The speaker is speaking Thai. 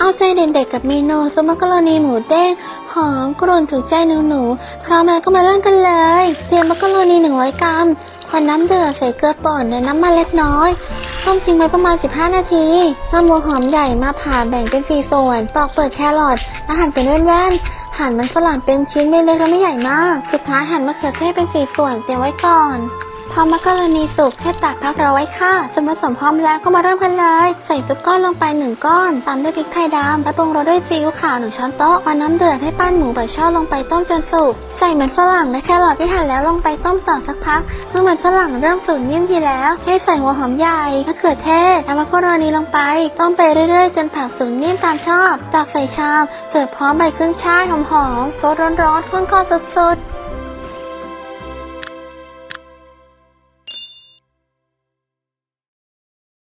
เอาใจเด็กๆกับเมนูซุปมักกะโรนีหมูเด้งหอมกรุ่นถูกใจหนูๆพร้อมแล้วก็มาเริ่มกันเลยเตรียมมักกะโรนี100 กรัมพอน้ำเดือดใส่เกลือป่นและน้ำมันเล็กน้อยต้มทิ้งไว้ประมาณ 15 นาทีนำหัวหอมใหญ่มาผ่าแบ่งเป็นสี่ส่วน ปอกเปลือกแครอทและหั่นเป็นแว่นๆ หั่นมันฝรั่งเป็นชิ้นเล็กๆและไม่ใหญ่มาก สุดท้ายหั่นมะเขือเทศเป็นสี่ส่วนเตรียมไว้ก่อน พอมักกะโรนีสุกให้ตักพักเราไว้ค่ะส่วนผสมพร้อมแล้วก็มาเริ่มกันเลย ใส่ซุปก้อนลงไปหนึ่งก้อน ตามด้วยพริกไทยดำและปรุงรสด้วยซีอิ๊วขาวหนึ่งช้อนโต๊ะเอาน้ำเดือดให้ปั้นหมูใบช่อลงไปต้มจนสุก ใส่มันฝรั่งและแครอทที่หั่นแล้วลงไปต้มต่อสักพัก เมื่อมันฝรั่งเริ่มสุกนิ่มดีแล้ว ให้ใส่หัวหอมใหญ่มะเขือเทศและมักกะโรนีลงไป ต้มไปเรื่อยๆ จนผักสุกนิ่มตามชอบ ตักใส่ชาม เสิร์ฟพร้อมใบขึ้นช่ายหอมๆรสร้อนๆข้นๆสุดๆ